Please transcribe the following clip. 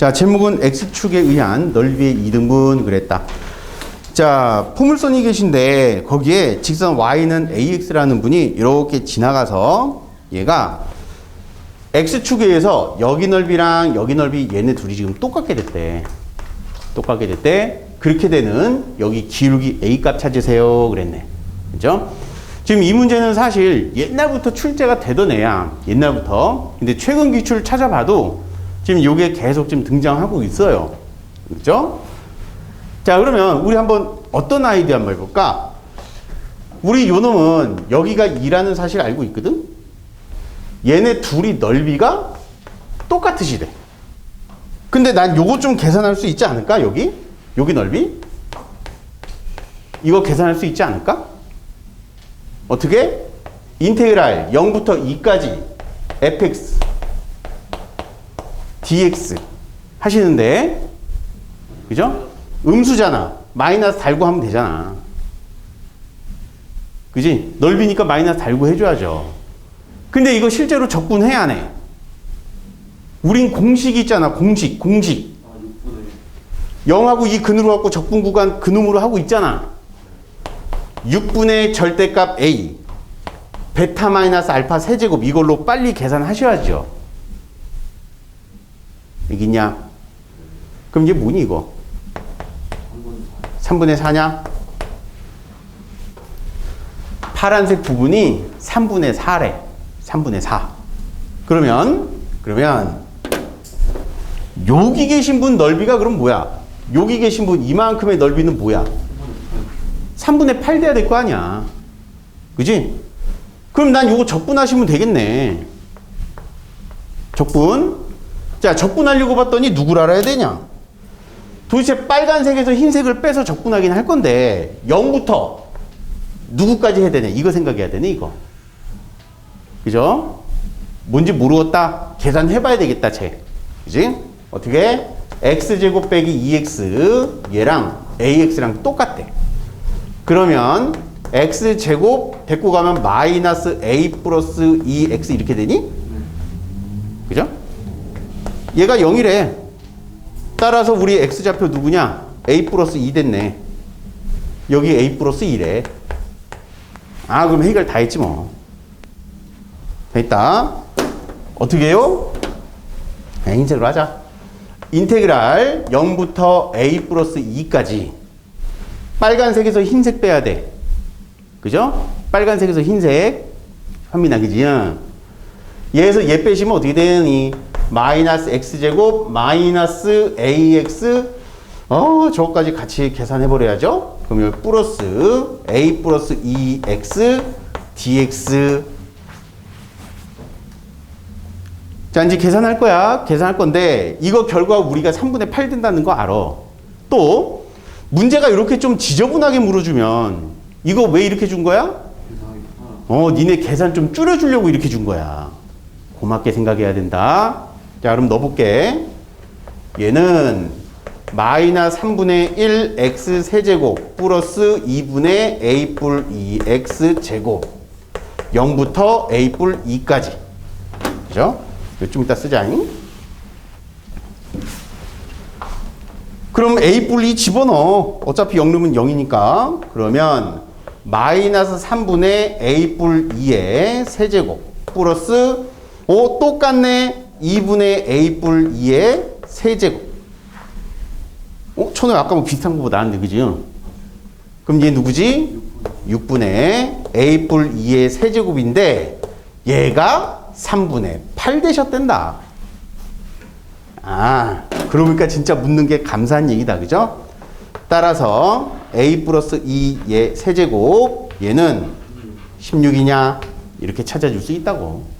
자, 제목은 X축에 의한 넓이의 이등분 그랬다. 자, 포물선이 계신데 거기에 직선 Y는 AX라는 분이 이렇게 지나가서 얘가 X축에 의해서 여기 넓이랑 여기 넓이 얘네 둘이 지금 똑같게 됐대. 똑같게 됐대. 그렇게 되는 여기 기울기 A 값 찾으세요. 그랬네. 그죠? 지금 이 문제는 사실 옛날부터 출제가 되던 애야. 옛날부터. 근데 최근 기출 찾아봐도 지금 요게 계속 지금 등장하고 있어요. 그죠? 자, 그러면 우리 한번 어떤 아이디어 한번 해볼까? 우리 요 놈은 여기가 2라는 사실 알고 있거든? 얘네 둘이 넓이가 똑같으시대. 근데 난 요거 좀 계산할 수 있지 않을까? 여기? 여기 넓이? 이거 계산할 수 있지 않을까? 어떻게? 인테그랄 0부터 2까지 fx dx 하시는데 그죠? 음수잖아. 마이너스 달고 하면 되잖아. 그지? 넓이니까 마이너스 달고 해줘야죠. 근데 이거 실제로 적분해야 안 해? 우린 공식이 있잖아. 공식, 공식. 0하고 2 근으로 갖고 적분 구간 근음으로 하고 있잖아. 6분의 절대값 A. 베타 마이너스 알파 세제곱 이걸로 빨리 계산하셔야죠. 이겠냐? 그럼 이게 뭐니 이거? 3분의 4냐? 파란색 부분이 3분의 4래. 3분의 4. 그러면, 그러면, 여기 계신 분 넓이가 그럼 뭐야? 여기 계신 분 이만큼의 넓이는 뭐야? 3분의 8 돼야 될 거 아니야. 그지? 그럼 난 요거 적분하시면 되겠네. 적분. 자, 적분하려고 봤더니 누구를 알아야 되냐? 도대체 빨간색에서 흰색을 빼서 적분하긴 할 건데 0부터 누구까지 해야 되냐 이거 생각해야 되네 이거 그죠? 뭔지 모르겠다 계산해 봐야 되겠다 쟤 그지? 어떻게? x제곱 빼기 2x 얘랑 ax랑 똑같대 그러면 x제곱 데리고 가면 마이너스 a 플러스 2x 이렇게 되니? 그죠? 얘가 0이래 따라서 우리 x좌표 누구냐? a 플러스 2 됐네. 여기 a 플러스 2래. 아 그럼 해결 다 했지 뭐. 됐다. 어떻게 해요? 네, 인테그랄 하자. 인테그랄 0부터 a 플러스 2까지 빨간색에서 흰색 빼야 돼. 그죠? 빨간색에서 흰색 현민아 그지? 얘에서 얘 빼시면 어떻게 되니? 마이너스 x제곱 마이너스 ax 어 저거까지 같이 계산해 버려야죠. 그럼 여기 플러스 a 플러스 2x dx 자 이제 계산할 거야. 계산할 건데 이거 결과 우리가 3분의 8 된다는 거 알아. 또 문제가 이렇게 좀 지저분하게 물어주면 이거 왜 이렇게 준 거야? 어 니네 계산 좀 줄여주려고 이렇게 준 거야. 고맙게 생각해야 된다. 자, 그럼 넣어볼게. 얘는 마이너스 3분의 1 x 세제곱 플러스 2분의 a 뿔 2x 제곱 0부터 a 뿔 2까지. 그죠? 좀 이따 쓰자잉. 그럼 a 뿔 2 집어넣어. 어차피 0 넣으면 0이니까. 그러면 마이너스 3분의 a 뿔 2의 세제곱 플러스 오 똑같네 2분의 a 뿔 2의 세제곱 어? 천을 아까 뭐 비슷한 거보다 나왔는데 그지? 그럼 얘 누구지? 6분의 a 뿔 2의 세제곱인데 얘가 3분의 8 되셨댄다 아 그러니까 진짜 묻는 게 감사한 얘기다 그죠? 따라서 a 플러스 2의 세제곱 얘는 16이냐 이렇게 찾아줄 수 있다고